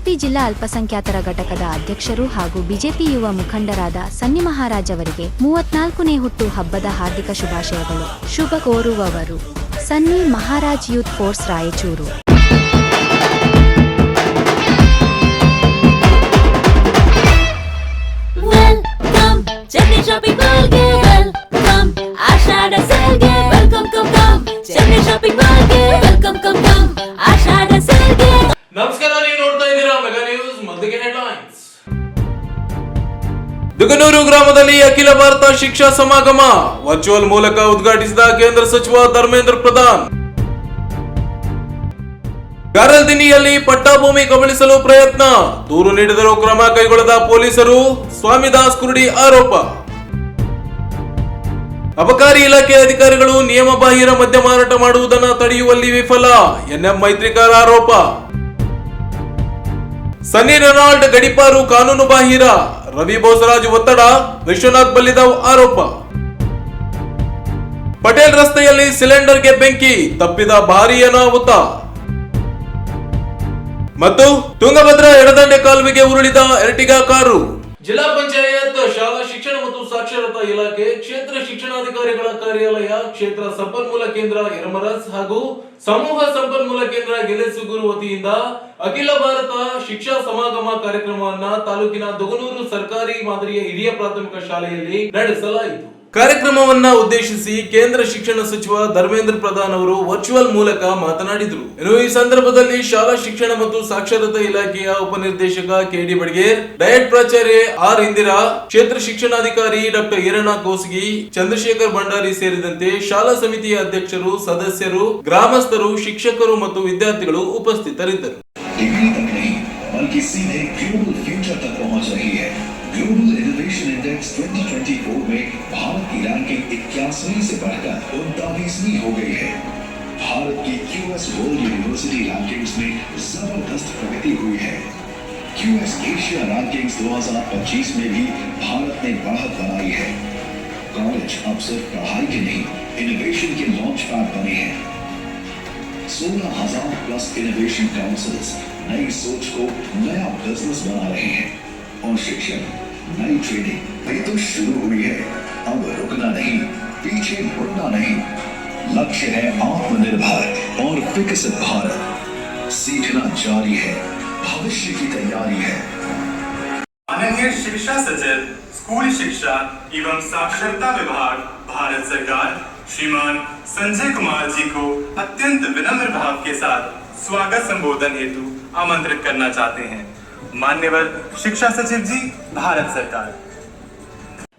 ಜಿಲ್ಲಾ ಅಲ್ಪಸಂಖ್ಯಾತರ ಘಟಕದ ಅಧ್ಯಕ್ಷರು ಹಾಗೂ ಬಿಜೆಪಿ ಯುವ ಮುಖಂಡರಾದ ಸನ್ನಿ ಮಹಾರಾಜ್ ಅವರಿಗೆ ಮೂವತ್ನಾಲ್ಕನೇ ಹುಟ್ಟು ಹಬ್ಬದ ಹಾರ್ದಿಕ ಶುಭಾಶಯಗಳು. ಶುಭ ಕೋರುವವರು ಸನ್ನಿ ಮಹಾರಾಜ್ ಯೂತ್ ಫೋರ್ಸ್ ರಾಯಚೂರು. ದುಗನೂರು ಗ್ರಾಮದಲ್ಲಿ ಅಖಿಲ ಭಾರತ ಶಿಕ್ಷಾ ಸಮಾಗಮ ವರ್ಚುವಲ್ ಮೂಲಕ ಉದ್ಘಾಟಿಸಿದ ಕೇಂದ್ರ ಸಚಿವ ಧರ್ಮೇಂದ್ರ ಪ್ರಧಾನ್. ಕಾರಲ್ದಿನಿಯಲ್ಲಿ ಪಟ್ಟಾಭೂಮಿ ಕಬಳಿಸಲು ಪ್ರಯತ್ನ. ದೂರು ನೀಡಿದರೂ ಕ್ರಮ ಕೈಗೊಳ್ಳದ ಪೊಲೀಸರು ಸ್ವಾಮಿದಾಸ್ ಕುರುಡಿ ಆರೋಪ. ಅಬಕಾರಿ ಇಲಾಖೆ ಅಧಿಕಾರಿಗಳು ನಿಯಮ ಬಾಹಿರ ಮದ್ಯ ಮಾರಾಟ ಮಾಡುವುದನ್ನು ತಡೆಯುವಲ್ಲಿ ವಿಫಲ, ಎನ್ಎಂ ಮೈತ್ರಿಕಾರ ಆರೋಪ. ಸನ್ನಿ ರೊನಾಲ್ಡ್ ಗಡಿಪಾರು ಕಾನೂನು ಬಾಹಿರ. ರವಿ ಬೋಸರಾಜ್ ಒತ್ತಡ, ವಿಶ್ವನಾಥ್ ಬಲ್ಲಿದಾವ್ ಆರೋಪ. ಪಟೇಲ್ ರಸ್ತೆಯಲ್ಲಿ ಸಿಲಿಂಡರ್ಗೆ ಬೆಂಕಿ, ತಪ್ಪಿದ ಭಾರೀ ಅನಾಹುತ ಮತ್ತು ತುಂಗಭದ್ರಾ ಎಡದಂಡೆ ಕಾಲುವೆಗೆ ಉರುಳಿದ ಎರ್ಟಿಗಾ ಕಾರು. ಜಿಲ್ಲಾ ಪಂಚಾಯತ್, ಶಾಲಾ ಶಿಕ್ಷಣ ಮತ್ತು ಸಾಕ್ಷರತಾ ಇಲಾಖೆ, ಕ್ಷೇತ್ರ ಶಿಕ್ಷಣಾಧಿಕಾರಿಗಳ ಕಾರ್ಯಾಲಯ, ಕ್ಷೇತ್ರ ಸಂಪನ್ಮೂಲ ಕೇಂದ್ರ ಎರಮರಸ್ ಹಾಗೂ ಸಮೂಹ ಸಂಪನ್ಮೂಲ ಕೇಂದ್ರ ಗೆಲೆಸುಗೂರು ವತಿಯಿಂದ ಅಖಿಲ ಭಾರತ ಶಿಕ್ಷಾ ಸಮಾಗಮ ಕಾರ್ಯಕ್ರಮವನ್ನ ತಾಲೂಕಿನ ದೊಗನೂರು ಸರ್ಕಾರಿ ಮಾದರಿಯ ಹಿರಿಯ ಪ್ರಾಥಮಿಕ ಶಾಲೆಯಲ್ಲಿ ನಡೆಸಲಾಯಿತು. ಕಾರ್ಯಕ್ರಮವನ್ನ ಉದ್ದೇಶಿಸಿ ಕೇಂದ್ರ ಶಿಕ್ಷಣ ಸಚಿವ ಧರ್ಮೇಂದ್ರ ಪ್ರಧಾನ್ ಅವರು ವರ್ಚುವಲ್ ಮೂಲಕ ಮಾತನಾಡಿದರು. ಇನ್ನು ಈ ಸಂದರ್ಭದಲ್ಲಿ ಶಾಲಾ ಶಿಕ್ಷಣ ಮತ್ತು ಸಾಕ್ಷರತಾ ಇಲಾಖೆಯ ಉಪನಿರ್ದೇಶಕ ಕೆಡಿ ಬಡ್ಗೇರ್, ಡಯಟ್ ಪ್ರಾಚಾರ್ಯ ಆರ್ ಇಂದಿರಾ ಕ್ಷೇತ್ರ ಶಿಕ್ಷಣಾಧಿಕಾರಿ ಡಾಕ್ಟರ್ ಈರಣ್ಣ ಕೋಸಗಿ, ಚಂದ್ರಶೇಖರ್ ಭಂಡಾರಿ ಸೇರಿದಂತೆ ಶಾಲಾ ಸಮಿತಿಯ ಅಧ್ಯಕ್ಷರು, ಸದಸ್ಯರು, ಗ್ರಾಮಸ್ಥರು, ಶಿಕ್ಷಕರು ಮತ್ತು ವಿದ್ಯಾರ್ಥಿಗಳು ಉಪಸ್ಥಿತರಿದ್ದರು. ग्लोबल इनोवेशन इंडेक्स 2024 में भारत की रैंकिंग इक्यासवीं से बढ़कर उनतालीसवीं हो गई है। भारत की क्यूएस वर्ल्ड यूनिवर्सिटी रैंकिंग्स में ज़बरदस्त प्रगति हुई है। क्यूएस एशिया रैंकिंग्स 2025 में भी भारत ने बढ़त बनाई है। कॉलेज अब सिर्फ़ पढ़ाई के नहीं इनोवेशन के लॉन्च पैड बने हैं। सोलह हज़ार प्लस इनोवेशन काउंसिल्स नई सोच को नया बिज़नेस बना रहे हैं। और शिक्षक नई ट्रेनिंग ये तो शुरू हुई है अब रुकना नहीं पीछे मुड़ना नहीं लक्ष्य है आत्मनिर्भर और विकसित भारत सीखना जारी है भविष्य की तैयारी है माननीय शिक्षा सचिव स्कूल शिक्षा एवं साक्षरता विभाग भारत सरकार श्रीमान संजय कुमार जी को अत्यंत विनम्र भाव के साथ स्वागत संबोधन हेतु आमंत्रित करना चाहते हैं। ಮಾನ್ಯವರ್ ಶಿಕ್ಷಣ ಸಚಿವ ಜಿ ಭಾರತ ಸರ್ಕಾರ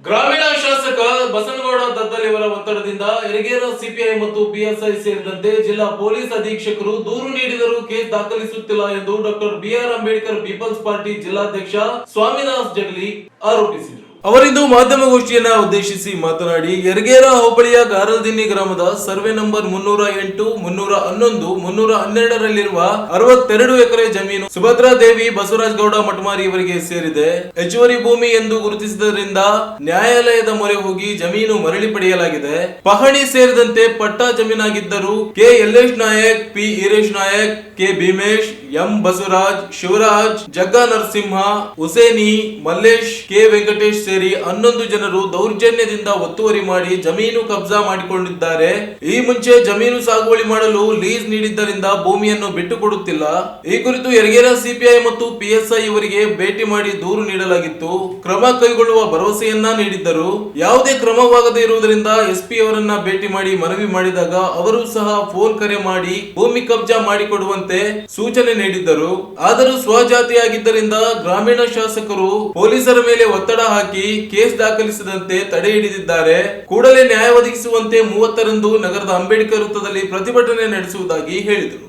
ಗ್ರಾಮೀಣ ಶಾಸಕ ಬಸನಗೌಡ ದದ್ದಲಿಯವರ ಒತ್ತಡದಿಂದ ಎರಗೇರ ಸಿಪಿಐ ಮತ್ತು ಪಿಎಸ್ಐ ಸೇರಿದಂತೆ ಜಿಲ್ಲಾ ಪೊಲೀಸ್ ಅಧೀಕ್ಷಕರು ದೂರು ನೀಡಿದರೂ ಕೇಸ್ ದಾಖಲಿಸುತ್ತಿಲ್ಲ ಎಂದು doctor BR Ambedkar people's party ಜಿಲ್ಲಾಧ್ಯಕ್ಷ ಸ್ವಾಮಿನಾಥ್ ಜಗಲಿ ಆರೋಪಿಸಿದರು. ಅವರಿಂದು ಮಾಧ್ಯಮಗೋಷ್ಠಿಯನ್ನ ಉದ್ದೇಶಿಸಿ ಮಾತನಾಡಿ, ಯರಗೇರ ಹೋಬಳಿಯ ಗಾರಲ್ದಿನ್ನಿ ಗ್ರಾಮದ ಸರ್ವೆ ನಂಬರ್ ಮುನ್ನೂರ ಎಂಟು, ಮುನ್ನೂರ ಹನ್ನೊಂದು, ಮುನ್ನೂರ ಹನ್ನೆರಡರಲ್ಲಿರುವ ಅರವತ್ತೆರಡು ಎಕರೆ ಜಮೀನು ಸುಭದ್ರಾ ದೇವಿ ಬಸವರಾಜ ಗೌಡ ಮಠಮಾರಿ ಇವರಿಗೆ ಸೇರಿದೆ. ಹೆಚ್ಚುವರಿ ಭೂಮಿ ಎಂದು ಗುರುತಿಸಿದ್ದರಿಂದ ನ್ಯಾಯಾಲಯದ ಮೊರೆ ಹೋಗಿ ಜಮೀನು ಮರಳಿ ಪಡೆಯಲಾಗಿದೆ. ಪಹಣಿ ಸೇರಿದಂತೆ ಪಟ್ಟಾ ಜಮೀನಾಗಿದ್ದರೂ K Yallesh Nayak, P Iresh Nayak, K Bhimesh, M Basavaraj, Shivaraj, Jagga Narasimha, Huseni, Mallesh, K Venkatesh ಸೇರಿ ಹನ್ನೊಂದು ಜನರು ದೌರ್ಜನ್ಯದಿಂದ ಒತ್ತುವರಿ ಮಾಡಿ ಜಮೀನು ಕಬ್ಜಾ ಮಾಡಿಕೊಂಡಿದ್ದಾರೆ. ಈ ಮುಂಚೆ ಜಮೀನು ಸಾಗುವಳಿ ಮಾಡಲು ಲೀಸ್ ನೀಡಿದ್ದರಿಂದ ಭೂಮಿಯನ್ನು ಬಿಟ್ಟುಕೊಡುತ್ತಿಲ್ಲ. ಈ ಕುರಿತು ಯರಗೇರ ಸಿಪಿಐ ಮತ್ತು ಪಿಎಸ್ಐ ಇವರಿಗೆ ಭೇಟಿ ಮಾಡಿ ದೂರು ನೀಡಲಾಗಿತ್ತು. ಕ್ರಮ ಕೈಗೊಳ್ಳುವ ಭರವಸೆಯನ್ನ ನೀಡಿದ್ದರು. ಯಾವುದೇ ಕ್ರಮವಾಗದೇ ಇರುವುದರಿಂದ ಎಸ್ಪಿ ಅವರನ್ನ ಭೇಟಿ ಮಾಡಿ ಮನವಿ ಮಾಡಿದಾಗ ಅವರು ಸಹ ಫೋನ್ ಕರೆ ಮಾಡಿ ಭೂಮಿ ಕಬ್ಜಾ ಮಾಡಿಕೊಡುವಂತೆ ಸೂಚನೆ ನೀಡಿದ್ದರು. ಆದರೂ ಸ್ವಜಾತಿಯಾಗಿದ್ದರಿಂದ ಗ್ರಾಮೀಣ ಶಾಸಕರು ಪೊಲೀಸರ ಮೇಲೆ ಒತ್ತಡ ಹಾಕಿ ಕೇಸ್ ದಾಖಲಿಸದಂತೆ ತಡೆ ಹಿಡಿದಿದ್ದಾರೆ. ಕೂಡಲೇ ನ್ಯಾಯ ಒದಗಿಸುವಂತೆ ಮೂವತ್ತರಂದು ನಗರದ ಅಂಬೇಡ್ಕರ್ ವೃತ್ತದಲ್ಲಿ ಪ್ರತಿಭಟನೆ ನಡೆಸುವುದಾಗಿ ಹೇಳಿದರು.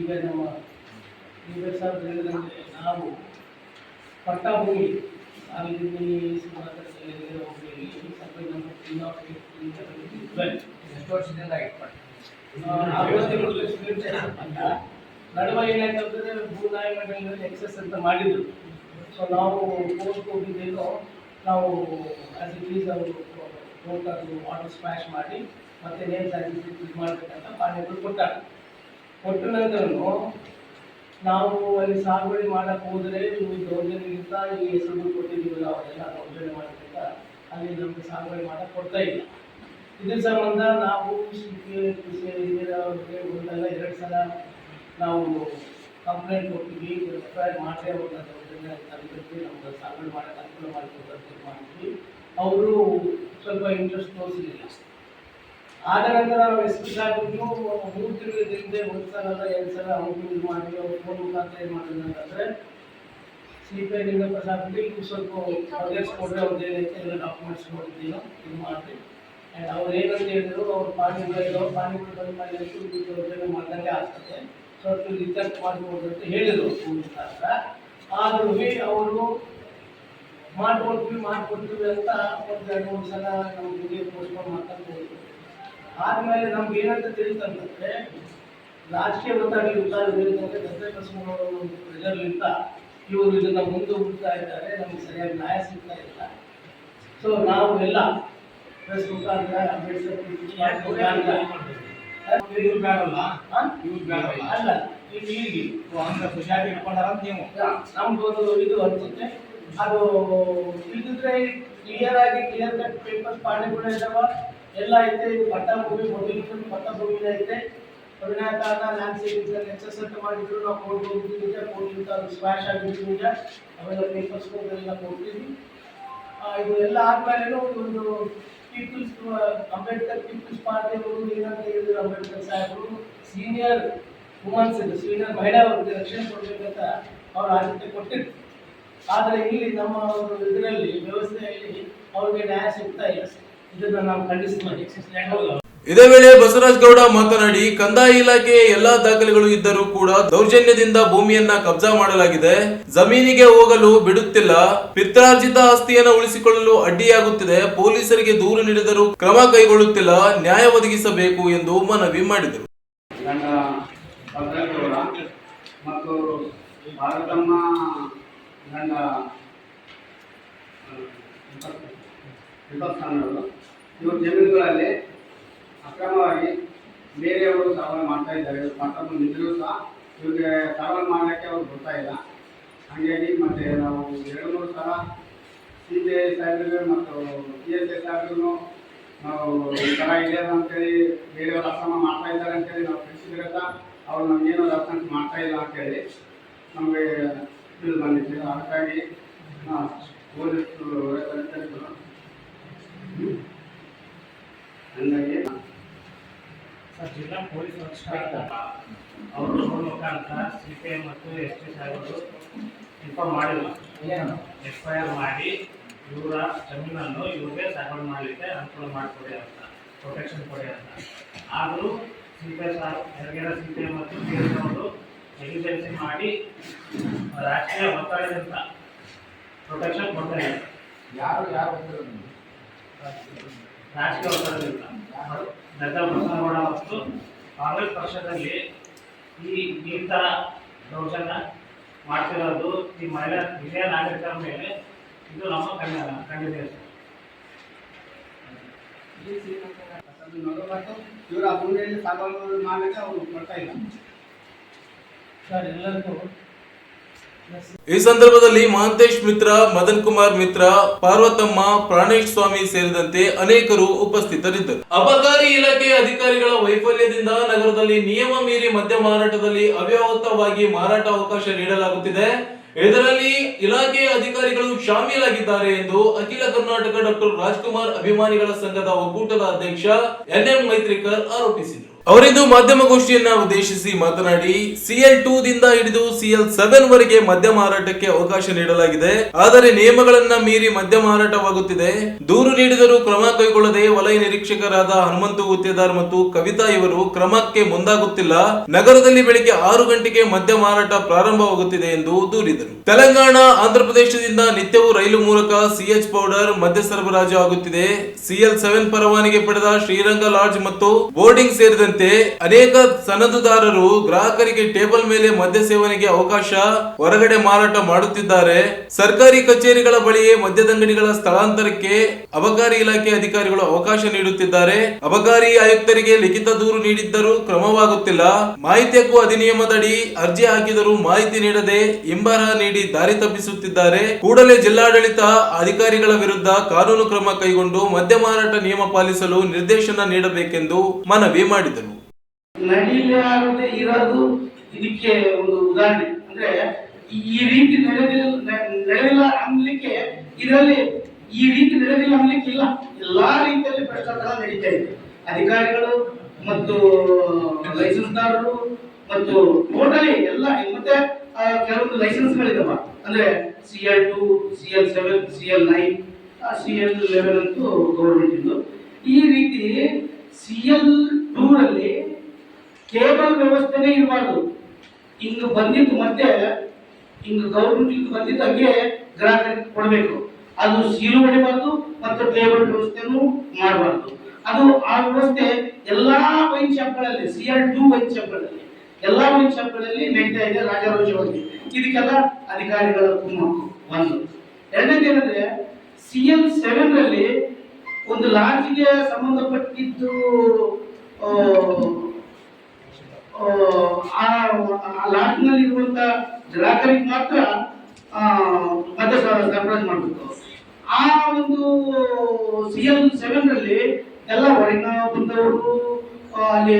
ಈಗ ನಮ್ಮ ನಾವು ಪಟ್ಟಾಭೂಮಿ ಎಷ್ಟು ವರ್ಷದಿಂದ ನಡುವೆ ಏನಾಯ್ತಂದ್ರೆ ಭೂ ನ್ಯಾಯ ಮಂಡಳಿಯಲ್ಲಿ ಎಕ್ಸಸ್ ಅಂತ ಮಾಡಿದ್ರು. ಸೊ ನಾವು ಕೋರ್ಟ್ ಹೋಗಿದ್ದೇನೋ ನಾವು ಆಸ್ ಇಟ್ ಈಸ್ ಅವರು ಕೋರ್ಟ್ ಅದು ವಾಟರ್ ಸ್ಮ್ಯಾಶ್ ಮಾಡಿ ಮತ್ತೆ ನೇಮ್ ಸರ್ಟಿಫಿಕೇಟ್ ಇದು ಮಾಡಬೇಕಂತ ಮಾನ್ಯಗಳು ಕೊಟ್ಟಾರೆ ಕೊಟ್ಟ ನಂತರನು ನಾವು ಅಲ್ಲಿ ಸಾಗುವಳಿ ಮಾಡಕ್ಕೆ ಹೋದರೆ ನೀವು ದೌರ್ಜನ್ಯಗಿಂತ ಈ ಹೆಸರು ಕೊಟ್ಟಿದ್ದೀವಲ್ಲ, ಅವರೆಲ್ಲ ದೌರ್ಜನ್ಯ ಮಾಡೋದ್ರಿಂದ ಅಲ್ಲಿ ನಮಗೆ ಸಾಗುವಳಿ ಮಾಡಕ್ಕೆ ಕೊಡ್ತಾ ಇಲ್ಲ. ಇದ್ರ ಸಂಬಂಧ ನಾವು ಕೃಷಿ ಒಂದಲ್ಲ, ಎರಡು ಸಲ ನಾವು ಕಂಪ್ಲೇಂಟ್ ಕೊಡ್ತೀವಿ ಎಫ್ ಮಾಡಲೇ ತಡೆಗಟ್ಟಿ ನಮ್ಗೆ ಸಾಗಣೆ ಮಾಡಕ್ಕೆ ಅನುಕೂಲ ಮಾಡಿಕೊಡ್ತಾರೆ ಮಾಡಿದ್ವಿ. ಅವರು ಸ್ವಲ್ಪ ಇಂಟ್ರೆಸ್ಟ್ ತೋರಿಸಲಿಲ್ಲ ಆದ ನಂತರ ನಾವು ಎಸ್ ಪಿ ಸಾಹೇಬ್ರು ಮೂರು ತಿಂಗಳಿಂದ ಒಂದು ಸಲ ಎರಡು ಸಲ ಅವ್ರು ಮಾಡಿ, ಅವ್ರು ಫೋನ್ ಮುಖಾಂತರ ಏನು ಮಾಡಿದ್ರು ಸಿ ಪಿ ಐ ನಿಂಗಪ್ಪ ಸ್ವಲ್ಪ ಕೊಟ್ಟರೆ ಅವ್ರದ್ದು ಏನೈತೆ ಎಲ್ಲ ಡಾಕ್ಯುಮೆಂಟ್ಸ್ ನೋಡಿದ್ದೀನೋ ಇದು ಮಾಡಿ ಆ್ಯಂಡ್ ಅವ್ರು ಏನಂತ ಹೇಳಿದ್ರು, ಅವ್ರು ಪಾಣಿ ಪಾಣಿ ಬಂದ ಮೇಲೆ ಮಾಡ್ದಂಗೆ ಆಗ್ತದೆ. ಸೊ ಅದು ರಿಜೆಕ್ಟ್ ಮಾಡ್ಬೋದು ಅಂತ ಹೇಳಿದರು. ಮುಖಾಂತರ ಆದ್ರೂ ಅವರು ಮಾಡ್ಕೊಡ್ತೀವಿ ಮಾಡ್ಕೊಡ್ತೀವಿ ಅಂತ ಒಂದು ಎರಡು ಮೂರು ಸಲ ನಮಗೆ ಪೋಸ್ಟ್ಪೋನ್ ಮಾಡ್ಕೊಂಡು ಹೋದ್ರು ಆದಮೇಲೆ ನಮ್ಗೆ ಏನಂತ ತಿಳಿತಂತಂದ್ರೆ ರಾಜಕೀಯ ಒತ್ತಡ ಇರ್ತಾರೆ ಗದ್ದೆ ಬಸವನವರ ಒಂದು ಪ್ರೆಜರ್ಲಿಂದ ಇವರು ಇದನ್ನ ಮುಂದೆ ಹುಡ್ತಾ ಇದ್ದಾರೆ ನಮ್ಗೆ ಸರಿಯಾಗಿ ನ್ಯಾಯ ಸಿಗ್ತಾ ಇಲ್ಲ. ಸೊ ನಾವು ಎಲ್ಲ ಪ್ರೆಸ್ ಮುಖಾಂತರ ಅಂಬೇಡ್ಕರ್ ಇವ್ರು ಬೇಡಲ್ಲ? ಇವ್ರು ಅಲ್ಲ. ಹಂಗ ಖುಷಿಯಾಗಿ ಇಟ್ಕೊಂಡಾರ ಅಂತ ನೀವು. ಇದು ಅನ್ಸುತ್ತೆ. ಅದು ಇಲ್ದಿದ್ರೆ ಕ್ಲಿಯರ್ ಆಗಿ ಕ್ಲಿಯರ್ ಕಟ್ ಪೇಪರ್ಸ್ ಪಾಣಿಗಳು ಇದಾವ. ಎಲ್ಲ ಐತೆ ಇದು ಪಟ್ಟ ಭೂಮಿ ಪಟ್ಟ ಐತೆ. ವಿನಾಕಾರಣ ಎಕ್ಸಸ್ ಅಂತ ಮಾಡಿದ್ರು ನಾವು ಕೋರ್ಟ್ ಅವೆಲ್ಲ ಪೇಪರ್ಸ್ ಎಲ್ಲ ಕೊಡ್ತೀವಿ. ಇದು ಎಲ್ಲ ಆದ್ಮೇಲೆ ಒಂದು ಪೀಪಲ್ಸ್ ಅಂಬೇಡ್ಕರ್ ಪೀಪಲ್ಸ್ ಪಾರ್ಟಿ ಅವರು ಏನಂತ ಹೇಳಿದ್ರು ಅಂಬೇಡ್ಕರ್ ಸಾಹೇಬರು ಸೀನಿಯರ್ ವುಮನ್ಸ್ ಸೀನಿಯರ್ ಮಹಿಳಾ ಅವ್ರಿಗೆ ರಕ್ಷಣೆ ಕೊಡ್ಬೇಕಂತ ಅವರು ಆದ್ಯತೆ ಕೊಟ್ಟಿದ್ರು. ಆದರೆ ಇಲ್ಲಿ ನಮ್ಮ ಒಂದು ಇದರಲ್ಲಿ, ವ್ಯವಸ್ಥೆಯಲ್ಲಿ ಅವ್ರಿಗೆ ನ್ಯಾಯ ಸಿಗ್ತಾ ಇಲ್ಲ. ಇದನ್ನು ನಾವು ಖಂಡಿಸ್ತೀವಿ ಇದೇ ವೇಳೆ ಬಸವರಾಜ್ ಗೌಡ ಮಾತನಾಡಿ, ಕಂದಾಯ ಇಲಾಖೆ ಎಲ್ಲಾ ದಾಖಲೆಗಳು ಇದ್ದರೂ ಕೂಡ ದೌರ್ಜನ್ಯದಿಂದ ಭೂಮಿಯನ್ನ ಕಬ್ಜಾ ಮಾಡಲಾಗಿದೆ. ಜಮೀನಿಗೆ ಹೋಗಲು ಬಿಡುತ್ತಿಲ್ಲ. ಪಿತ್ರಾರ್ಜಿತ ಆಸ್ತಿಯನ್ನು ಉಳಿಸಿಕೊಳ್ಳಲು ಅಡ್ಡಿಯಾಗುತ್ತಿದೆ. ಪೊಲೀಸರಿಗೆ ದೂರು ನೀಡಿದರೂ ಕ್ರಮ ಕೈಗೊಳ್ಳುತ್ತಿಲ್ಲ. ನ್ಯಾಯ ಒದಗಿಸಬೇಕು ಎಂದು ಮನವಿ ಮಾಡಿದರು. ಇವತ್ತು ಜಮೀನುಗಳಲ್ಲಿ ಅಕ್ರಮವಾಗಿ ಬೇರೆಯವರು ಸಾವನ್ನ ಮಾಡ್ತಾ ಇದ್ದಾರೆ. ಮತ್ತೊಂದು ನಿಜರೂ ಸಹ ಇವ್ರಿಗೆ ಸಾವನ್ನ ಮಾಡಲಿಕ್ಕೆ ಅವ್ರು ಬರ್ತಾ ಇಲ್ಲ. ಹಾಗಾಗಿ ಮತ್ತೆ ನಾವು ಎರಡು ಮೂರು ಸಲ ಸಿ ಬಿ ಐ ಸಾಹೇಬರಿಗೆ ಮತ್ತು ಸಿ ಎಸ್ ಐ ಸಾಹೇಬ್ರಿಗೂ ನಾವು ಈ ಥರ ಇದೆ ಅಂತೇಳಿ ಬೇರೆಯವರು ಅಕ್ರಮ ಮಾಡ್ತಾ ಇದ್ದಾರೆ ಅಂತೇಳಿ ನಾವು ತಿಳಿಸಿದ್ರಿಂದ ಅವ್ರು ನಮಗೇನು ರೆಫರೆನ್ಸ್ ಮಾಡ್ತಾ ಇಲ್ಲ ಅಂತೇಳಿ ನಮಗೆ ತಿಳಿದು ಬಂದಿದ್ದೆ ಅದಕ್ಕಾಗಿ ಪೊಲೀಸರು ಹಂಗಾಗಿ ಜಿಲ್ಲಾ ಪೊಲೀಸ್ ವರಿಷ್ಠ ಅವರು ಮುಖಾಂತರ ಸಿ ಪಿ ಐ ಮತ್ತು ಎಸ್ ಟಿ ಸಾಹೇಬರು ಇನ್ಫಾರ್ಮ್ ಮಾಡಿಲ್ಲ ಎಫ್ ಐ ಆರ್ ಮಾಡಿ ಇವರ ಜಮೀನನ್ನು ಇವ್ರಿಗೆ ಸಾಗಣೆ ಮಾಡಲಿಕ್ಕೆ ಅನುಕೂಲ ಮಾಡಿಕೊಡಿ ಅಂತ ಪ್ರೊಟೆಕ್ಷನ್ ಕೊಡಿ ಅಂತ. ಆದರೂ ಸಿ ಪಿ ಐ ಸಾಹೇಬ್ ಹೆರಗೇರ ಸಿ ಪಿ ಐ ಮತ್ತು ಪಿ ಎಸ್ ಅವರು ಎಲಿಜೆನ್ಸಿ ಮಾಡಿ ರಾಜಕೀಯ ಒತ್ತಡದಿಂದ ಪ್ರೊಟೆಕ್ಷನ್ ಕೊಡ್ತಾ ಯಾರು ಯಾರು ಯಾರು ರಾಜಕೀಯ ಒತ್ತಡದಿಂದ ಗದ್ದ ಬಸನಗೌಡ ಮತ್ತು ಕಾಂಗ್ರೆಸ್ ಪಕ್ಷದಲ್ಲಿ ಈ ಈ ಥರ ದೌರ್ಜನ್ಯ ಮಾಡ್ತಿರೋದು ಈ ಮಹಿಳಾ ಹಿರಿಯ ನಾಗರಿಕರ ಮೇಲೆ ಇದು ನಮ್ಮ ಕಣ್ಣ ಕಂಡಿದೆ ಮತ್ತು ಇವರು ಭೂಮಿಯಲ್ಲಿ ಸಾಗುವಳಿ ಮಾಡಲಿಕ್ಕೆ ಅವರು ಕೊಡ್ತಾ ಇಲ್ಲ. ಸರ್ ಎಲ್ಲರಿಗೂ ಈ ಸಂದರ್ಭದಲ್ಲಿ ಮಹಂತೇಶ್ ಮಿತ್ರ, ಮದನ್ ಕುಮಾರ್ ಮಿತ್ರ, ಪಾರ್ವತಮ್ಮ, ಪ್ರಾಣೇಶ್ ಸ್ವಾಮಿ ಸೇರಿದಂತೆ ಅನೇಕರು ಉಪಸ್ಥಿತರಿದ್ದರು. ಅಬಕಾರಿ ಇಲಾಖೆ ಅಧಿಕಾರಿಗಳ ವೈಫಲ್ಯದಿಂದ ನಗರದಲ್ಲಿ ನಿಯಮ ಮೀರಿ ಮದ್ಯ ಮಾರಾಟದಲ್ಲಿ ಅವ್ಯಾವತ್ತವಾಗಿ ಮಾರಾಟ ಅವಕಾಶ ನೀಡಲಾಗುತ್ತಿದೆ. ಇದರಲ್ಲಿ ಇಲಾಖೆಯ ಅಧಿಕಾರಿಗಳು ಶಾಮೀಲಾಗಿದ್ದಾರೆ ಎಂದು ಅಖಿಲ ಕರ್ನಾಟಕ ಡಾಕ್ಟರ್ ರಾಜ್ಕುಮಾರ್ ಅಭಿಮಾನಿಗಳ ಸಂಘದ ಒಕ್ಕೂಟದ ಅಧ್ಯಕ್ಷ ಎನ್ ಎಂ ಮೈತ್ರಿಕರ್ ಆರೋಪಿಸಿದರು. ಅವರಿಂದು ಮಾಧ್ಯಮಗೋಷ್ಠಿಯನ್ನ ಉದ್ದೇಶಿಸಿ ಮಾತನಾಡಿ ಸಿಎಲ್ ಟೂ ದಿಂದ ಹಿಡಿದು ಸಿಎಲ್ ಸೆವೆನ್ ವರೆಗೆ ಮದ್ಯ ಮಾರಾಟಕ್ಕೆ ಅವಕಾಶ ನೀಡಲಾಗಿದೆ. ಆದರೆ ನಿಯಮಗಳನ್ನ ಮೀರಿ ಮದ್ಯ ಮಾರಾಟವಾಗುತ್ತಿದೆ. ದೂರು ನೀಡಿದರೂ ಕ್ರಮ ಕೈಗೊಳ್ಳದೆ ವಲಯ ನಿರೀಕ್ಷಕರಾದ ಹನುಮಂತು ಗುತ್ತೇದಾರ್ ಮತ್ತು ಕವಿತಾ ಇವರು ಕ್ರಮಕ್ಕೆ ಮುಂದಾಗುತ್ತಿಲ್ಲ. ನಗರದಲ್ಲಿ ಬೆಳಿಗ್ಗೆ ಆರು ಗಂಟೆಗೆ ಮದ್ಯ ಮಾರಾಟ ಪ್ರಾರಂಭವಾಗುತ್ತಿದೆ ಎಂದು ದೂರಿದರು. ತೆಲಂಗಾಣ, ಆಂಧ್ರಪ್ರದೇಶದಿಂದ ನಿತ್ಯವೂ ರೈಲು ಮೂಲಕ ಸಿಎಚ್ ಪೌಡರ್ ಮದ್ಯ ಸರಬರಾಜು ಆಗುತ್ತಿದೆ. ಸಿಎಲ್ ಸೆವೆನ್ ಪರವಾನಿಗೆ ಪಡೆದ ಶ್ರೀರಂಗ ಲಾಡ್ಜ್ ಮತ್ತು ಬೋರ್ಡಿಂಗ್ ಸೇರಿದಂತೆ ಸೇರಿದಂತೆ ಅನೇಕ ಸನದುದಾರರು ಗ್ರಾಹಕರಿಗೆ ಟೇಬಲ್ ಮೇಲೆ ಮದ್ಯ ಸೇವನೆಗೆ ಅವಕಾಶ, ಹೊರಗಡೆ ಮಾರಾಟ ಮಾಡುತ್ತಿದ್ದಾರೆ. ಸರ್ಕಾರಿ ಕಚೇರಿಗಳ ಬಳಿಯೇ ಮದ್ಯದಂಗಡಿಗಳ ಸ್ಥಳಾಂತರಕ್ಕೆ ಅಬಕಾರಿ ಇಲಾಖೆ ಅಧಿಕಾರಿಗಳು ಅವಕಾಶ ನೀಡುತ್ತಿದ್ದಾರೆ. ಅಬಕಾರಿ ಆಯುಕ್ತರಿಗೆ ಲಿಖಿತ ದೂರು ನೀಡಿದ್ದರೂ ಕ್ರಮವಾಗುತ್ತಿಲ್ಲ. ಮಾಹಿತಿ ಹಕ್ಕು ಅಧಿನಿಯಮದಡಿ ಅರ್ಜಿ ಹಾಕಿದರೂ ಮಾಹಿತಿ ನೀಡದೆ ಹಿಂಬರಹ ನೀಡಿ ದಾರಿ ತಪ್ಪಿಸುತ್ತಿದ್ದಾರೆ. ಕೂಡಲೇ ಜಿಲ್ಲಾಡಳಿತ ಅಧಿಕಾರಿಗಳ ವಿರುದ್ಧ ಕಾನೂನು ಕ್ರಮ ಕೈಗೊಂಡು ಮದ್ಯ ಮಾರಾಟ ನಿಯಮ ಪಾಲಿಸಲು ನಿರ್ದೇಶನ ನೀಡಬೇಕೆಂದು ಮನವಿ ಮಾಡಿದರು. ನಡೀಲಾರದೆ ಇರೋದು ಇದಕ್ಕೆ ಒಂದು ಉದಾಹರಣೆ. ಅಂದ್ರೆ ಈ ರೀತಿ ನಡೆದಿಲ್ಲ ನಡೆದಿಲ್ಲ ಅನ್ಲಿಕ್ಕೆ ಇದರಲ್ಲಿ ಈ ರೀತಿ ನಡೆದಿಲ್ಲ ಅನ್ಲಿಕ್ಕೆ ಇಲ್ಲ. ಎಲ್ಲಾ ರೀತಿಯಲ್ಲಿ ಭ್ರಷ್ಟಾಚಾರ ನಡೀತಾ ಇದೆ. ಅಧಿಕಾರಿಗಳು ಮತ್ತು ಲೈಸೆನ್ಸ್ದಾರರು ಮತ್ತು ಟೋಟಲಿ ಎಲ್ಲ ಮತ್ತೆ ಕೆಲವೊಂದು ಲೈಸೆನ್ಸ್ಗಳಿದಾವ. ಅಂದ್ರೆ C L two C L seven C L nine C L eleven ಅಂತೂ ಗೌರ್ಮೆಂಟ್ ಈ ರೀತಿ ಸಿ ಎಲ್ ಟೂ ಅಲ್ಲಿ ಕೇಬಲ್ ವ್ಯವಸ್ಥೆನೇ ಇರಬಾರ್ದು. ಹಿಂಗೆ ಬಂದಿದ್ದು ಮತ್ತೆ ಹಿಂಗೆ ಗೌರ್ಮೆಂಟ್ ಬಂದಿದ್ದ ಹಂಗೆ ಗ್ರಾಹಕರಿಗೆ ಕೊಡಬೇಕು. ಅದು ಸೀಲು ಹೊಡಿಬಾರ್ದು ಮತ್ತು ಕೇಬಲ್ ವ್ಯವಸ್ಥೆನೂ ಮಾಡಬಾರ್ದು. ಅದು ಆ ವ್ಯವಸ್ಥೆ ಎಲ್ಲಾ ವೈನ್ ಶಾಪ್ಗಳಲ್ಲಿ ಸಿ ಎಲ್ ಟು ವೈನ್ ಶಾಪ್ಗಳಲ್ಲಿ ಎಲ್ಲಾ ವೈನ್ ಶಾಪ್ಗಳಲ್ಲಿ ನಡೀತಾ ಇದೆ ರಾಜಾರೋಜವಾಗಿ ಇದಕ್ಕೆಲ್ಲ ಅಧಿಕಾರಿಗಳ ಕುಮ್ಮಕ್ಕು ಒಂದು. ಎರಡನೇದು ಏನಂದ್ರೆ ಸಿ ಎಲ್ ಸೆವೆನ್ ರಲ್ಲಿ ಒಂದು ಲಾಡ್ಜ್ಗೆ ಸಂಬಂಧಪಟ್ಟಿದ್ದು ಆ, ಲಾಟ್ನಲ್ಲಿ ಇರುವಂತ ಗ್ರಾಹಕರಿಗೆ ಮಾತ್ರ ಮದ್ಯ ಸರಬರಾಜು ಮಾಡಬೇಕು. ಆ ಒಂದು ಸಿ ಎಲ್ ಸೆವೆನ್ ಅಲ್ಲಿ ಎಲ್ಲ ಹೊರಗಿನ ಬಂದವರು ಅಲ್ಲಿ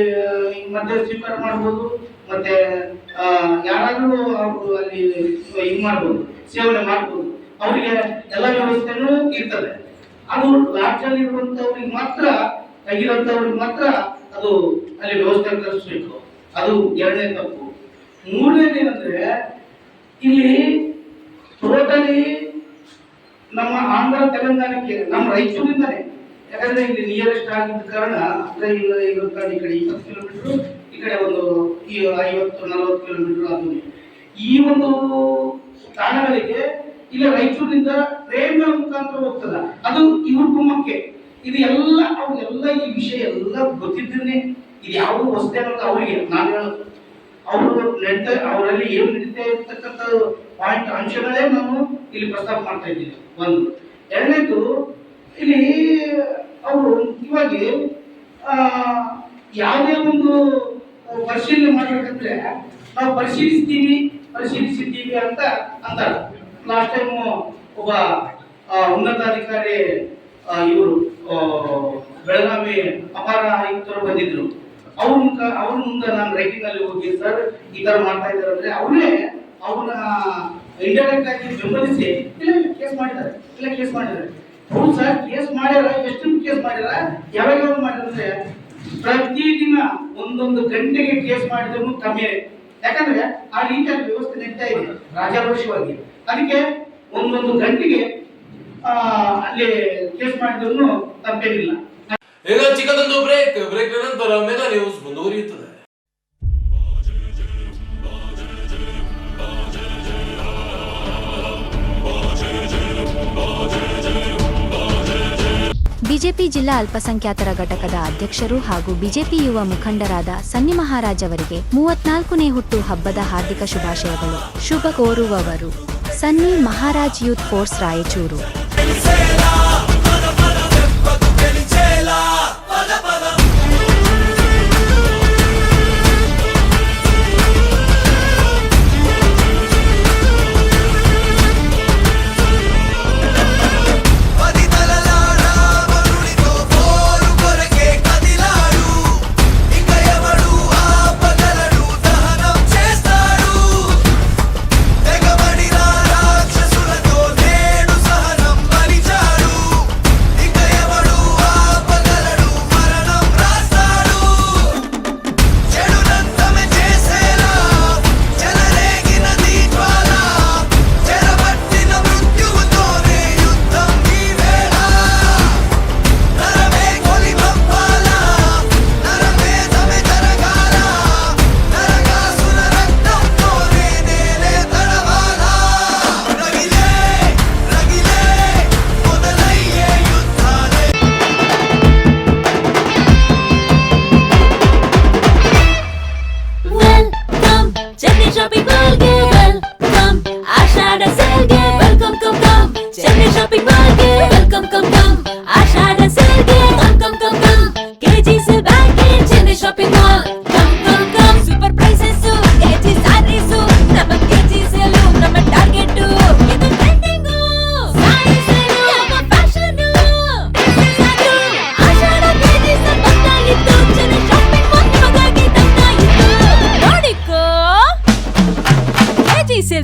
ಮದ್ಯ ಸ್ವೀಕಾರ ಮಾಡ್ಬೋದು ಮತ್ತೆ ಯಾರಾದರೂ ಅವರು ಅಲ್ಲಿ ಇದು ಮಾಡ್ಬೋದು ಸೇವನೆ ಮಾಡ್ಬೋದು ಅವರಿಗೆ ಎಲ್ಲ ವ್ಯವಸ್ಥೆನೂ ಇರ್ತದೆ. ಅದು ಲಾಡ್ಜಲ್ಲಿ ಇರುವಂತವ್ರಿಗೆ ಮಾತ್ರ ತೆಗಿರೋಂಥವ್ರಿಗೆ ಮಾತ್ರ ಅದು ಅಲ್ಲಿ ವ್ಯವಸ್ಥೆ ಕಲಿಸ್ಬೇಕು ಅದು ಎರಡನೇ ತಪ್ಪು. ಮೂರನೇದು ಏನಂದ್ರೆ, ಇಲ್ಲಿ ಟೋಟಲಿ ನಮ್ಮ ಆಂಧ್ರ, ತೆಲಂಗಾಣಕ್ಕೆ, ನಮ್ಮ ರಾಯಚೂರಿಂದಾನೆ. ಯಾಕಂದ್ರೆ ಇಲ್ಲಿ ನಿಯರೆಸ್ಟ್ ಆಗಿದ್ದ ಕಾರಣ ಅಂದ್ರೆ ಇರುವಂತ ಈ ಕಡೆ ಇಪ್ಪತ್ತು ಕಿಲೋಮೀಟರ್ ಈ ಕಡೆ ಒಂದು ಐವತ್ತು, ನಲವತ್ತು ಕಿಲೋಮೀಟರ್ ಅದು ಈ ಒಂದು ತಾಣಗಳಿಗೆ ಇಲ್ಲಿ ರಾಯಚೂರಿನಿಂದ ಟ್ರೈನ್ಗಳ ಮುಖಾಂತರ ಹೋಗ್ತದ. ಅದು ಇವ್ರ ಕುಮ್ಮಕ್ಕೆ ಇದು ಎಲ್ಲ, ಅವ್ರಿಗೆಲ್ಲ ಈ ವಿಷಯ ಎಲ್ಲ ಗೊತ್ತಿದ್ದೇನೆ ಇದು ಯಾವುದು ಅನ್ನೋದು ಅವರಿಗೆ ನಾನು ಹೇಳೋದು ಅವರು ನಡೀತಾ ಅವರಲ್ಲಿ ಏನು ನಡೀತಾ ಇರ್ತಕ್ಕಂಥ ಪಾಯಿಂಟ್ ಅಂಶಗಳೇ ನಾನು ಇಲ್ಲಿ ಪ್ರಸ್ತಾಪ ಮಾಡ್ತಾ ಇದ್ದೀನಿ. ಒಂದು. ಎರಡನೇದು ಇಲ್ಲಿ ಅವರು ಆ, ಯಾವುದೇ ಒಂದು ಪರಿಶೀಲನೆ ಮಾಡ್ಬೇಕಂದ್ರೆ ನಾವು ಪರಿಶೀಲಿಸ್ತೀವಿ ಪರಿಶೀಲಿಸಿದ್ದೀವಿ ಅಂತ ಅಂತಾರೆ. ಲಾಸ್ಟ್ ಟೈಮ್ ಒಬ್ಬ ಉನ್ನತಾಧಿಕಾರಿ ಇವರು ಬೆಳಗಾವಿ ಅಪಾರ ಆಯುಕ್ತರು ಬಂದಿದ್ರು. ಅವ್ರ ಮುಖ, ಅವ್ರ ಮುಂದೆ ನಾನು ರೈಟಿಂಗ್ ಅಲ್ಲಿ ಹೋಗಿ ಸರ್ ಈ ಥರ ಮಾಡ್ತಾ ಇದ್ದಾರೆ ಅಂದರೆ ಅವರೇ ಅವನ ಇಂಡೈರೆಕ್ಟ್ ಆಗಿ ಬೆಂಬಲಿಸಿ, ಇಲ್ಲ ಕೇಸ್ ಮಾಡಿದ್ದಾರೆ, ಇಲ್ಲ ಕೇಸ್ ಮಾಡಿದ್ದಾರೆ. ಹೌದು ಸರ್ ಕೇಸ್ ಮಾಡ್ಯಾರ ಎಷ್ಟು ಕೇಸ್ ಮಾಡ್ಯಾರ, ಯಾವಾಗ ಯಾವಾಗ ಮಾಡಿದ್ರೆ ಪ್ರತಿದಿನ ಒಂದೊಂದು ಗಂಟೆಗೆ ಕೇಸ್ ಮಾಡಿದ್ರು ಕಮ್ಮಿ ಯಾಕಂದ್ರೆ ಆ ರೀತಿಯಾದ ವ್ಯವಸ್ಥೆ ನಡೀತಾ ಇದೆ ರಾಜಾರೋಷವಾಗಿ ಅದಕ್ಕೆ ಒಂದೊಂದು ಗಂಟೆಗೆ ಅಲ್ಲಿ ಕೇಸ್ ಮಾಡಿದ್ರು ತಪ್ಪೇನಿಲ್ಲ ಚಿಕ್ಕದೊಂದು ಬ್ರೇಕ್ ಬ್ರೇಕ್ ನಂತರ ನ್ಯೂಸ್ ಬಿಜೆಪಿ ಜಿಲ್ಲಾ ಅಲ್ಪಸಂಖ್ಯಾತರ ಘಟಕದ ಅಧ್ಯಕ್ಷರು ಹಾಗೂ ಬಿಜೆಪಿ ಯುವ ಮುಖಂಡರಾದ ಸನ್ನಿ ಮಹಾರಾಜ್ ಅವರಿಗೆ ಮೂವತ್ನಾಲ್ಕನೇ ಹುಟ್ಟು ಹಬ್ಬದ ಹಾರ್ದಿಕ ಶುಭಾಶಯಗಳು. ಶುಭ ಕೋರುವವರು ಸನ್ನಿ ಮಹಾರಾಜ್ ಯೂತ್ ಫೋರ್ಸ್ ರಾಯಚೂರು.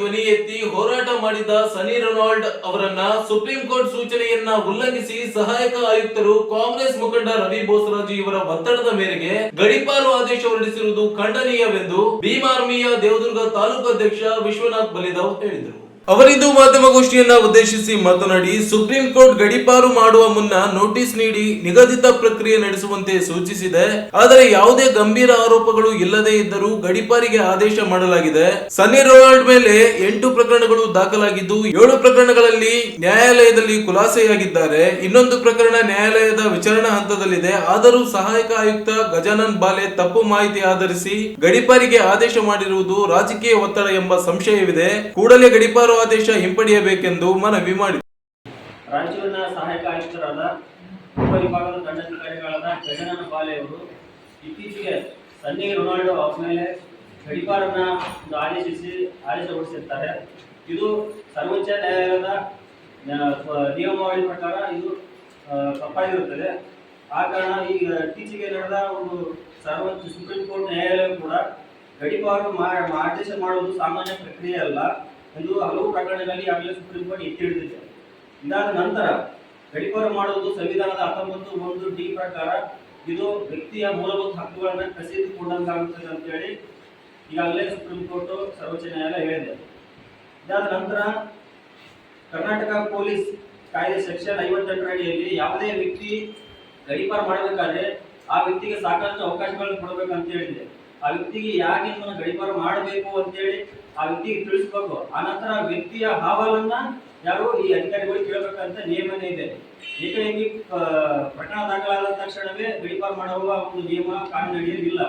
ಧ್ವನಿ ಎತ್ತಿ ಹೋರಾಟ ಮಾಡಿದ ಸನಿ ರೊನಾಲ್ಡ್ ಅವರನ್ನ ಸುಪ್ರೀಂ ಕೋರ್ಟ್ ಸೂಚನೆಯನ್ನ ಉಲ್ಲಂಘಿಸಿ ಸಹಾಯಕ ಆಯುಕ್ತರು ಕಾಂಗ್ರೆಸ್ ಮುಖಂಡ ರವಿ ಬೋಸರಾಜು ಇವರ ಒತ್ತಡದ ಮೇರೆಗೆ ಗಡಿಪಾರು ಆದೇಶ ಹೊರಡಿಸಿರುವುದು ಖಂಡನೀಯವೆಂದು ಭೀಮಾರ್ಮಿಯ ದೇವದುರ್ಗ ತಾಲೂಕು ಅಧ್ಯಕ್ಷ ವಿಶ್ವನಾಥ್ ಬಲಿದಾವ್ ಹೇಳಿದರು. ಅವರಿಂದು ಮಾಧ್ಯಮಗೋಷ್ಠಿಯನ್ನ ಉದ್ದೇಶಿಸಿ ಮಾತನಾಡಿ ಸುಪ್ರೀಂ ಕೋರ್ಟ್ ಗಡಿಪಾರು ಮಾಡುವ ಮುನ್ನ ನೋಟಿಸ್ ನೀಡಿ ನಿಗದಿತ ಪ್ರಕ್ರಿಯೆ ನಡೆಸುವಂತೆ ಸೂಚಿಸಿದೆ. ಆದರೆ ಯಾವುದೇ ಗಂಭೀರ ಆರೋಪಗಳು ಇಲ್ಲದೇ ಇದ್ದರೂ ಗಡಿಪಾರಿಗೆ ಆದೇಶ ಮಾಡಲಾಗಿದೆ. ಸನ್ನಿ ರೊನಾಲ್ಡ್ ಮೇಲೆ ಎಂಟು ಪ್ರಕರಣಗಳು ದಾಖಲಾಗಿದ್ದು, ಏಳು ಪ್ರಕರಣಗಳಲ್ಲಿ ನ್ಯಾಯಾಲಯದಲ್ಲಿ ಖುಲಾಸೆಯಾಗಿದ್ದಾರೆ. ಇನ್ನೊಂದು ಪ್ರಕರಣ ನ್ಯಾಯಾಲಯದ ವಿಚಾರಣಾ ಹಂತದಲ್ಲಿದೆ. ಆದರೂ ಸಹಾಯಕ ಆಯುಕ್ತ ಗಜಾನನ್ ಬಾಲೆ ತಪ್ಪು ಮಾಹಿತಿ ಆಧರಿಸಿ ಗಡಿಪಾರಿಗೆ ಆದೇಶ ಮಾಡಿರುವುದು ರಾಜಕೀಯ ಒತ್ತಡ ಎಂಬ ಸಂಶಯವಿದೆ. ಕೂಡಲೇ ಗಡಿಪಾರು ಆದೇಶ ಹಿಂಪಡೆಯಬೇಕೆಂದು ಮನವಿ ಮಾಡಿದರು. ರಾಯಚೂರಿನ ಸಹಾಯಕ ಆಯುಕ್ತರಾದ ಉಪವಿಭಾಗದ ದಂಡಾಧಿಕಾರಿಗಳಾದ ಗಜನನ ಬಾಲೆ ಅವರು ಇತ್ತೀಚೆಗೆ ಸನ್ನಿ ರೊನಾಲ್ಡೋ ಅವ್ರ ಮೇಲೆ ಗಡಿಪಾರನ್ನ ಒಂದು ಆದೇಶಿಸಿ ಆದೇಶಗೊಳಿಸಿರ್ತಾರೆ. ಇದು ಸರ್ವೋಚ್ಚ ನ್ಯಾಯಾಲಯದ ನ್ಯಾ- ನಿಯಮಾವಳಿ ಪ್ರಕಾರ ಇದು ತಪ್ಪಾಗಿರುತ್ತದೆ ಆ ಕಾರಣ ಈಗ ಇತ್ತೀಚೆಗೆ ನಡೆದ ಒಂದು ಸರ್ವೋಚ್ಚ ಸುಪ್ರೀಂ ಕೋರ್ಟ್ ನ್ಯಾಯಾಲಯ ಕೂಡ ಗಡಿಪಾರು ಆದೇಶ ಮಾಡುವುದು ಸಾಮಾನ್ಯ ಪ್ರಕ್ರಿಯೆ ಅಲ್ಲ. ಎಂದು ಹಲವು ಪ್ರಕರಣಗಳಲ್ಲಿ ಆಗಲೇ ಸುಪ್ರೀಂ ಕೋರ್ಟ್ ಎತ್ತಿ ಹಿಡಿದಿದೆ. ಇದಾದ ನಂತರ ಗಡಿಪಾರು ಮಾಡುವುದು ಸಂವಿಧಾನದ ಹತ್ತೊಂಬತ್ತು ಒಂದು ಡಿ ಪ್ರಕಾರ ಇದು ವ್ಯಕ್ತಿಯ ಮೂಲಭೂತ ಹಕ್ಕುಗಳನ್ನು ಕಸಿದುಕೊಂಡಂತಾಗುತ್ತದೆ ಅಂತೇಳಿ ಈಗಾಗಲೇ ಸುಪ್ರೀಂ ಕೋರ್ಟ್ ಸರ್ವೋಚ್ಚ ನ್ಯಾಯಾಲಯ ಹೇಳಿದೆ. ಇದಾದ ನಂತರ ಕರ್ನಾಟಕ ಪೊಲೀಸ್ ಕಾಯ್ದೆ ಸೆಕ್ಷನ್ ಐವತ್ತೆಂಟರ ಅಡಿಯಲ್ಲಿ ಯಾವುದೇ ವ್ಯಕ್ತಿ ಗಡಿಪಾರು ಮಾಡಬೇಕಾದ್ರೆ ಆ ವ್ಯಕ್ತಿಗೆ ಸಾಕಷ್ಟು ಅವಕಾಶಗಳನ್ನು ಕೊಡಬೇಕಂತ ಹೇಳಿದೆ. ಆ ವ್ಯಕ್ತಿಗೆ ಯಾಕೆ ಗಡಿಪಾರ ಗಡಿಪಾರು ಮಾಡಬೇಕು ಅಂತೇಳಿ ಆ ವ್ಯಕ್ತಿಗೆ ತಿಳಿಸ್ಬೇಕು. ಆನಂತರ ಆ ವ್ಯಕ್ತಿಯ ಹಾವಲನ್ನ ಯಾರು ಈ ಅಧಿಕಾರಿಗಳು ಕೇಳಬೇಕಂತ ನಿಯಮನೇ ಇದೆ. ಏಕೆಂದ್ರೆ ಪ್ರಕರಣ ದಾಖಲಾದ ತಕ್ಷಣವೇ ಗಡಿಪಾರ್ ಮಾಡುವ ಒಂದು ನಿಯಮ ಕಾನೂನು ಇಲ್ಲ.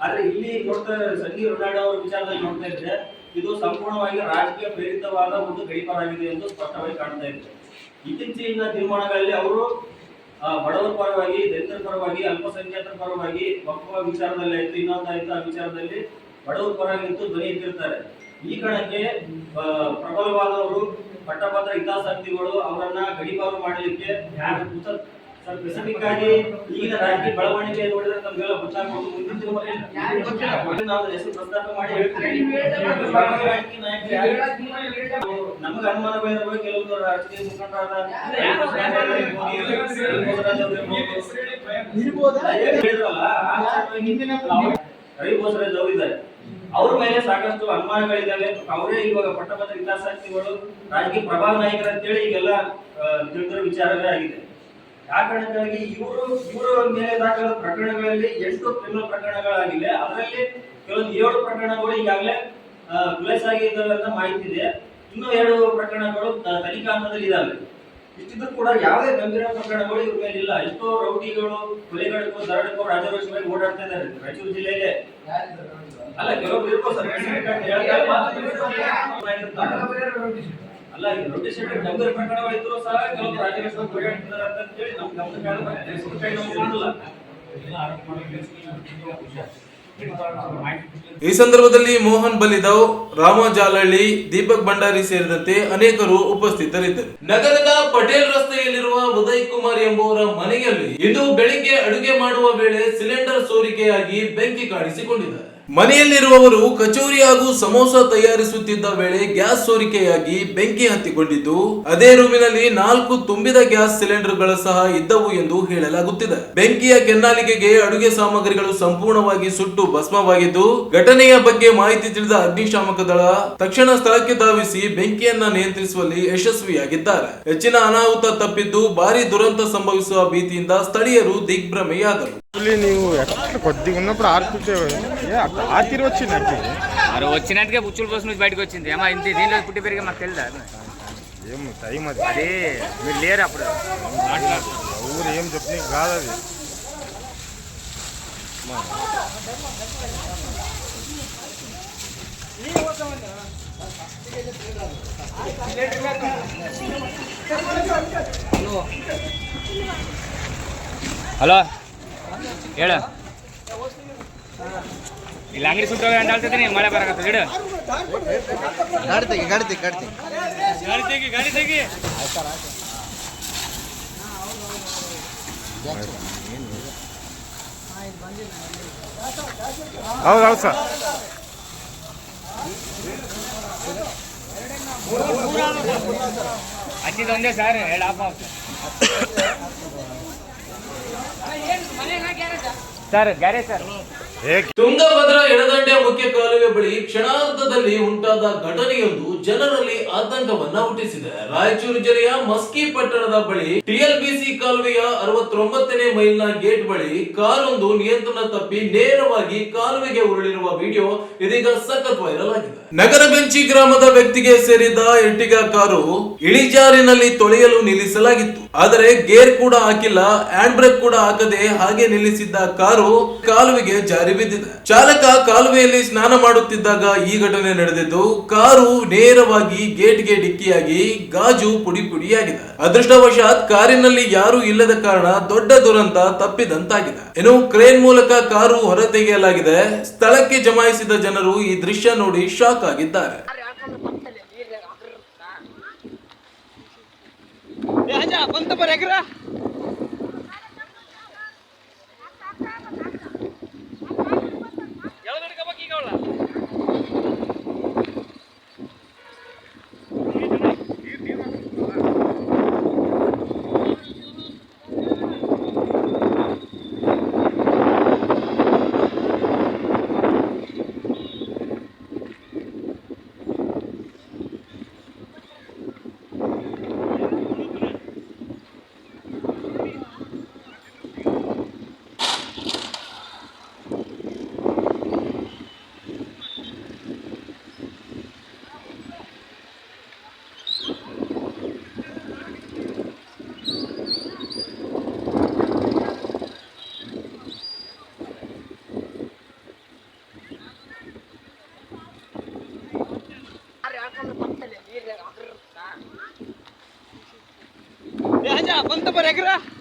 ಆದ್ರೆ ಇಲ್ಲಿ ನೋಡ್ತಾ ಸಂಜೀವ್ ರೊನಾಲ್ಡೋ ಅವರ ವಿಚಾರದಲ್ಲಿ ನೋಡ್ತಾ ಇದ್ರೆ ಇದು ಸಂಪೂರ್ಣವಾಗಿ ರಾಜಕೀಯ ಪ್ರೇರಿತವಾದ ಒಂದು ಗಡಿಪಾರಾಗಿದೆ ಎಂದು ಸ್ಪಷ್ಟವಾಗಿ ಕಾಣ್ತಾ ಇದೆ. ಇತ್ತೀಚಿನ ತೀರ್ಮಾನಗಳಲ್ಲಿ ಅವರು ಬಡವರ ಪರವಾಗಿ, ದಲಿತರ ಪರವಾಗಿ, ಅಲ್ಪಸಂಖ್ಯಾತರ ಪರವಾಗಿ ಒಪ್ಪುವ ವಿಚಾರದಲ್ಲಿ ಆಯ್ತು, ಇನ್ನೊಂದಾಯ್ತು ಆ ವಿಚಾರದಲ್ಲಿ ಬಡವರ ಪರವಾಗಿ ನಿಂತು ಧ್ವನಿ ಎತ್ತಿರ್ತಾರೆ. ಈ ಕಾರಣಕ್ಕೆ ಪ್ರಬಲವಾದವರು ಪಟ್ಟಭದ್ರ ಹಿತಾಸಕ್ತಿಗಳು ಅವರನ್ನ ಗಡಿಪಾರು ಮಾಡಲಿಕ್ಕೆ ಸ್ಪೆಸಿಫಿಕ್ ಆಗಿ ಈಗಿನ ರಾಜಕೀಯ ಬೆಳವಣಿಗೆ ನೋಡಿದ್ರೆ ನಮ್ಗೆಲ್ಲ ಗೊತ್ತಾಗ್ಬೋದು ಮುಂದಿನ ದಿನಗಳಲ್ಲಿ ನಾವು ಹೆಸರು ಪ್ರಸ್ತಾಪ ಮಾಡಿ ನಮಗೆ ಅನುಮಾನಗಳಿರುವ ಕೆಲವೊಂದು ರಾಜಕೀಯ ಮುಖಂಡರಾದ ರವಿ ಬೋಸರಾಜ್ ಅವರಿದ್ದಾರೆ ಅವ್ರ ಮೇಲೆ ಸಾಕಷ್ಟು ಅನುಮಾನಗಳಿದ್ದಾವೆ. ಅವರೇ ಇವಾಗ ಪಟ್ಟಭದ್ರ ಹಿತಾಸಕ್ತಿಗಳು, ರಾಜಕೀಯ ಪ್ರಭಾವ ನಾಯಕರು ಅಂತೇಳಿ ಈಗೆಲ್ಲ ತಿಳಿದಿರೋ ವಿಚಾರವೇ ಆಗಿದೆ. ಆ ಕಾರಣಕ್ಕಾಗಿ ಇವರು, ಇವರ ಮೇಲೆ ದಾಖಲಾದ ಪ್ರಕರಣಗಳಲ್ಲಿ ಎಷ್ಟು ಕ್ರಿಮಿನಲ್ ಪ್ರಕರಣಗಳಾಗಿವೆ. ಅದರಲ್ಲಿ ಕೆಲವೊಂದು ಏಳು ಪ್ರಕರಣಗಳು ಈಗಾಗಲೇ ಖುಲಾಸಾಗಿದ್ದಾವೆ ಅಂತ ಮಾಹಿತಿ ಇದೆ. ಇನ್ನೂ ಎರಡು ಪ್ರಕರಣಗಳು ತನಿಖಾ ಹಂತದಲ್ಲಿ ಇದಾವೆ ಇಷ್ಟಿದ್ರು ಕೂಡ ಯಾವುದೇ ಗಂಭೀರ ಪ್ರಕರಣಗಳು ಇವ್ರ ಮೇಲೆ ಇಲ್ಲ ಎಷ್ಟೋ ರೌಡಿಗಳು ಕೊಲೆಗಡಕು ದರಡಕ್ಕೂ ರಾಜರೋಷವಾಗಿ ಓಡಾಡ್ತಾ ಇದ್ದಾರೆ. ರಾಯಚೂರು ಜಿಲ್ಲೆಯಲ್ಲೇ. ಅಲ್ಲ ಕೆಲವೊಬ್ರು ಇರ್ಬೋದು ಸರ್. ಅಲ್ಲ ಸಹ ಕೆಲವೊಬ್ರು ಓಡಾಡ್ತಿದ್ದಾರೆ ಅಂತ ಹೇಳಿ. ಈ ಸಂದರ್ಭದಲ್ಲಿ ಮೋಹನ್ ಬಲಿದವ್ ರಾಮ ಜಾಲಹಳ್ಳಿ ದೀಪಕ್ ಭಂಡಾರಿ ಸೇರಿದಂತೆ ಅನೇಕರು ಉಪಸ್ಥಿತರಿದ್ದರು ನಗರದ ಪಟೇಲ್ ರಸ್ತೆಯಲ್ಲಿರುವ ಉದಯ್ ಕುಮಾರ್ ಎಂಬುವರ ಮನೆಯಲ್ಲಿ ಇಂದು ಬೆಳಿಗ್ಗೆ ಅಡುಗೆ ಮಾಡುವ ವೇಳೆ ಸಿಲಿಂಡರ್ ಸೋರಿಕೆಯಾಗಿ ಬೆಂಕಿ ಕಾಣಿಸಿಕೊಂಡಿದೆ ಮನೆಯಲ್ಲಿರುವವರು ಕಚೋರಿ ಹಾಗೂ ಸಮೋಸ ತಯಾರಿಸುತ್ತಿದ್ದ ವೇಳೆ ಗ್ಯಾಸ್ ಸೋರಿಕೆಯಾಗಿ ಬೆಂಕಿ ಹತ್ತಿಕೊಂಡಿದ್ದು, ಅದೇ ರೂಮಿನಲ್ಲಿ ನಾಲ್ಕು ತುಂಬಿದ ಗ್ಯಾಸ್ ಸಿಲಿಂಡರ್ಗಳ ಸಹ ಇದ್ದವು ಎಂದು ಹೇಳಲಾಗುತ್ತಿದೆ. ಬೆಂಕಿಯ ಕೆನ್ನಾಲಿಗೆಗೆ ಅಡುಗೆ ಸಾಮಗ್ರಿಗಳು ಸಂಪೂರ್ಣವಾಗಿ ಸುಟ್ಟು ಭಸ್ಮವಾಗಿದ್ದು, ಘಟನೆಯ ಬಗ್ಗೆ ಮಾಹಿತಿ ತಿಳಿದ ಅಗ್ನಿಶಾಮಕ ದಳ ತಕ್ಷಣ ಸ್ಥಳಕ್ಕೆ ಧಾವಿಸಿ ಬೆಂಕಿಯನ್ನ ನಿಯಂತ್ರಿಸುವಲ್ಲಿ ಯಶಸ್ವಿಯಾಗಿದ್ದಾರೆ. ಹೆಚ್ಚಿನ ಅನಾಹುತ ತಪ್ಪಿದ್ದು ಭಾರಿ ದುರಂತ ಸಂಭವಿಸುವ ಭೀತಿಯಿಂದ ಸ್ಥಳೀಯರು ದಿಗ್ಭ್ರಮೆಯಾದರು. నీవు ఎట్లా కొద్దిగా ఉన్నప్పుడు ఆర్పితే ఆతిరి వచ్చింది నాకు మరి వచ్చినట్టుగా బుచ్చుల కోసం నుంచి బయటకు వచ్చింది. ఏమో ఇంత దీనిలో పుట్టి పెరిగి మాకు తెలుదా? ఏం టైం అది. అదే మీరు లేరు అప్పుడు? ఊరు ఏం చెప్పని కాదు అది. ಹಲೋ ಹೇಳ. ಇಲ್ಲ ಅಂಗಡಿ ಸುಟ್ಟು ಅಂಡಾಳ್ತಿದ್ದೀನಿ ಮಳೆ ಬರಕತ್ತ. ಇಡು. ಗಾಡಿ ತೆಗಿ ಗಾಡಿ ತೆಗಿ ಗಾಡಿ ತೆಗಿ. ಗಾಡಿ ತೆಗಿ ಗಾಡಿ ತೆಗಿ. ಹೌದು ಹೌದು ಸರ್. ಹಚ್ಚಿದ ಒಂದೇ ಸರ್ ಹೇಳ ಸರ್ ಗ್ಯಾರೇಜ್ ಸರ್. ತುಂಗಭದ್ರಾ ಎಡದಂಡೆ ಮುಖ್ಯ ಕಾಲುವೆ ಬಳಿ ಕ್ಷಣಾರ್ಧದಲ್ಲಿ ಉಂಟಾದ ಘಟನೆಯೊಂದು ಜನರಲ್ಲಿ ಆತಂಕವನ್ನ ಹುಟ್ಟಿಸಿದೆ. ರಾಯಚೂರು ಜಿಲ್ಲೆಯ ಮಸ್ಕಿ ಪಟ್ಟಣದ ಬಳಿ ಟಿಎಲ್ಬಿಸಿ ಕಾಲುವೆಯ ಅರವತ್ತೊಂಬತ್ತನೇ ಮೈಲ್ನ ಗೇಟ್ ಬಳಿ ಕಾರೊಂದು ನಿಯಂತ್ರಣ ತಪ್ಪಿ ನೇರವಾಗಿ ಕಾಲುವೆಗೆ ಉರುಳಿರುವ ವಿಡಿಯೋ ಇದೀಗ ಸಖತ್ ವೈರಲ್ ಆಗಿದೆ. ನಗರ ಬೆಂಚಿ ಗ್ರಾಮದ ವ್ಯಕ್ತಿಗೆ ಸೇರಿದ ಎರ್ಟಿಗಾ ಕಾರು ಇಳಿಜಾರಿನಲ್ಲಿ ತೊಳೆಯಲು ನಿಲ್ಲಿಸಲಾಗಿತ್ತು. ಆದರೆ ಗೇರ್ ಕೂಡ ಹಾಕಿಲ್ಲ ಹ್ಯಾಂಡ್ ಬ್ರೇಕ್ ಕೂಡ ಹಾಕದೆ ಹಾಗೆ ನಿಲ್ಲಿಸಿದ್ದ ಕಾರು ಕಾಲುವೆಗೆ ಜಾರಿ ಬಿದ್ದಿದೆ ಚಾಲಕ ಕಾಲುವೆಯಲ್ಲಿ ಸ್ನಾನ ಮಾಡುತ್ತಿದ್ದಾಗ ಈ ಘಟನೆ ನಡೆದಿದ್ದು ಕಾರು ನೇರವಾಗಿ ಗೇಟ್ಗೆ ಡಿಕ್ಕಿಯಾಗಿ ಗಾಜು ಪುಡಿ ಪುಡಿಯಾಗಿದೆ. ಅದೃಷ್ಟವಶಾತ್ ಕಾರಿನಲ್ಲಿ ಯಾರೂ ಇಲ್ಲದ ಕಾರಣ ದೊಡ್ಡ ದುರಂತ ತಪ್ಪಿದಂತಾಗಿದೆ. ಇನ್ನು ಕ್ರೇನ್ ಮೂಲಕ ಕಾರು ಹೊರತೆಗೆಯಲಾಗಿದೆ. ಸ್ಥಳಕ್ಕೆ ಜಮಾಯಿಸಿದ ಜನರು ಈ ದೃಶ್ಯ ನೋಡಿ ಶಾಕ್ ಆಗಿದ್ದಾರೆ. Hvala. Negra!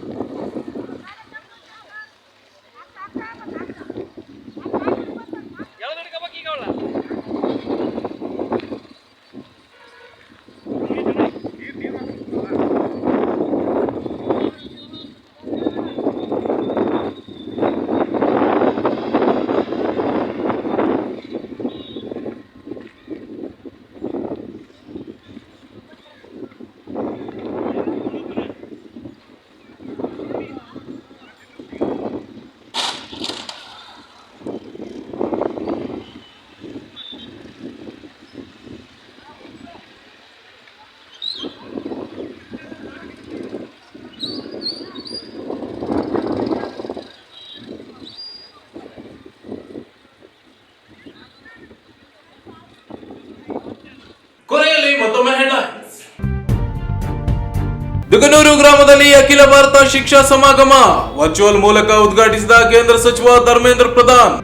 ದುಗನೂರು ಗ್ರಾಮದಲ್ಲಿ ಅಖಿಲ ಭಾರತ ಶಿಕ್ಷಾ ಸಮಾಗಮ ವರ್ಚುವಲ್ ಮೂಲಕ ಉದ್ಘಾಟಿಸಿದ ಕೇಂದ್ರ ಸಚಿವ ಧರ್ಮೇಂದ್ರ ಪ್ರಧಾನ್.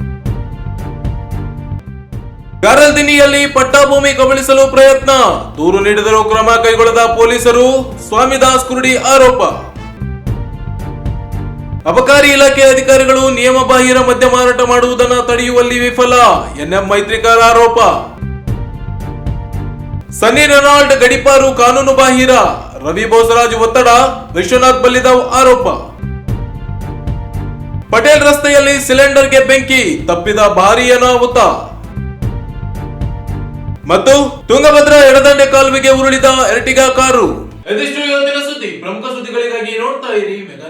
ಗಾರಲ್ದಿನಿಯಲ್ಲಿ ಪಟ್ಟಾಭೂಮಿ ಕಬಳಿಸಲು ಪ್ರಯತ್ನ. ದೂರು ನೀಡಿದರೂ ಕ್ರಮ ಕೈಗೊಳ್ಳದ ಪೊಲೀಸರು ಸ್ವಾಮಿದಾಸ್ ಕುರುಡಿ ಆರೋಪ. ಅಬಕಾರಿ ಇಲಾಖೆ ಅಧಿಕಾರಿಗಳು ನಿಯಮ ಬಾಹಿರ ಮದ್ಯ ಮಾರಾಟ ಮಾಡುವುದನ್ನು ತಡೆಯುವಲ್ಲಿ ವಿಫಲ, ಎನ್ಎಂ ಮೈತ್ರಿಕಾರ ಆರೋಪ. ಸನ್ನಿ ರೊನಾಲ್ಡ್ ಗಡಿಪಾರು ಕಾನೂನು ಬಾಹಿರ. ರವಿ ಬೋಸರಾಜ್ ಒತ್ತಡ, ವಿಶ್ವನಾಥ್ ಬಲ್ಲಿದಾವ್ ಆರೋಪ. ಪಟೇಲ್ ರಸ್ತೆಯಲ್ಲಿ ಸಿಲಿಂಡರ್ಗೆ ಬೆಂಕಿ, ತಪ್ಪಿದ ಭಾರೀ ಅನಾಹುತ. ಮತ್ತು ತುಂಗಭದ್ರಾ ಎಡದಂಡೆ ಕಾಲುವೆಗೆ ಉರುಳಿದ ಎರ್ಟಿಗಾ ಕಾರು. ಸುದ್ದಿ, ಪ್ರಮುಖ ಸುದ್ದಿಗಳಿಗಾಗಿ ನೋಡ್ತಾ ಇರಿ ಮೆಗಾ